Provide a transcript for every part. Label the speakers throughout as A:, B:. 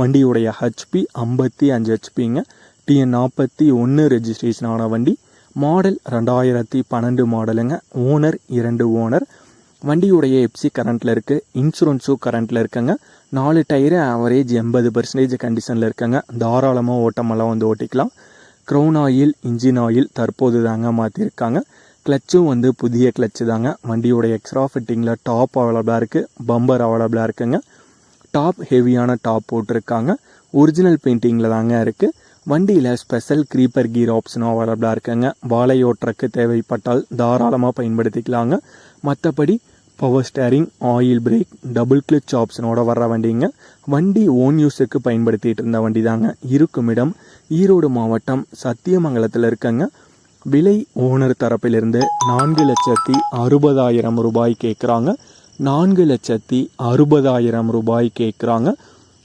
A: வண்டியுடைய ஹெச்பி ஐம்பத்தி அஞ்சு ஹெச்பிங்க டிஎன் நாற்பத்தி ஒன்று ரெஜிஸ்ட்ரேஷன் ஆன வண்டி. மாடல் ரெண்டாயிரத்தி பன்னெண்டு மாடலுங்க ஓனர் இரண்டு ஓனர் வண்டியுடைய எப்சி கரண்ட்டில் இருக்குது இன்சூரன்ஸும் கரண்ட்டில் இருக்குங்க. நாலு டயரு ஆவரேஜ் எண்பது பர்சன்டேஜ் கண்டிஷனில் இருக்குங்க. தாராளமாக ஓட்டமெல்லாம் வந்து ஓட்டிக்கலாம். க்ரௌன் ஆயில் இன்ஜின் ஆயில் தற்போது தாங்க மாற்றிருக்காங்க கிளச்சும் வந்து புதிய கிளச்சு தாங்க. வண்டியோட எக்ஸ்ட்ரா ஃபிட்டிங்கில் டாப் அவைலபிளாக இருக்குது பம்பர் அவைலபிளாக இருக்குங்க. டாப் ஹெவியான டாப் போட்டிருக்காங்க. ஒரிஜினல் பெயிண்டிங்கில் தாங்க இருக்குது வண்டியில் ஸ்பெஷல் க்ரீப்பர் கீர் ஆப்ஷனும் அவைலபிளாக இருக்குங்க. வாழை ஓட்டுறக்கு தேவைப்பட்டால் தாராளமாக பயன்படுத்திக்கலாங்க. மற்றபடி power steering oil brake double clutch ஆப்ஷனோட வர்ற வண்டிங்க. வண்டி ஓன் யூஸுக்கு பயன்படுத்திகிட்டு இருந்த வண்டி தாங்க இருக்கும் இடம் ஈரோடு மாவட்டம் சத்தியமங்கலத்தில் இருக்கங்க. விலை ஓனர் தரப்பிலிருந்து நான்கு லட்சத்தி அறுபதாயிரம் ரூபாய் கேட்குறாங்க நான்கு லட்சத்தி அறுபதாயிரம் ரூபாய் கேட்குறாங்க.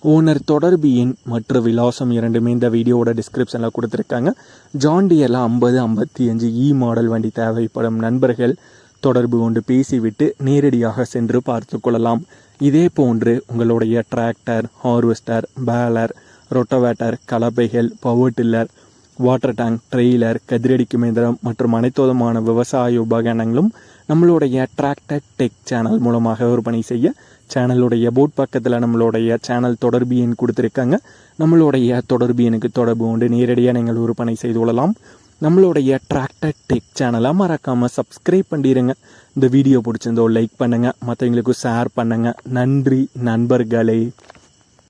A: ஓனர் தொடர்பு எண் மற்றும் விலாசம் இரண்டுமே இந்த வீடியோவோட டிஸ்கிரிப்ஷனில் கொடுத்துருக்காங்க. ஜாண்டியெல்லாம் ஐம்பது ஐம்பத்தி அஞ்சு இ மாடல் வண்டி தேவைப்படும் நண்பர்கள் தொடர்பு கொண்டு பேசிவிட்டு நேரடியாக சென்று பார்த்து கொள்ளலாம். இதே போன்று உங்களுடைய tractor harvester baler rotavator கலப்பைகள் power tiller water tank trailer கதிரடிக்கும் இயந்திரம் மற்றும் அனைத்து விதமான விவசாய உபகரணங்களும் நம்மளுடைய டிராக்டர் டெக் சேனல் மூலமாக விற்பனை செய்ய சேனலுடைய போட் பக்கத்தில் நம்மளுடைய சேனல் தொடர்பு எண் கொடுத்துருக்காங்க. நம்மளுடைய தொடர்பு எண்ணுக்கு தொடர்பு கொண்டு நேரடியாக நீங்கள் விற்பனை செய்து கொள்ளலாம். நம்மளுடைய டிராக்டர் டெக் சேனலை மறக்காமல் சப்ஸ்கிரைப் பண்ணிடுங்க இந்த வீடியோ பிடிச்சிருந்தோ லைக் பண்ணுங்கள் மற்றவங்களுக்கு ஷேர் பண்ணுங்கள் நன்றி நண்பர்களே.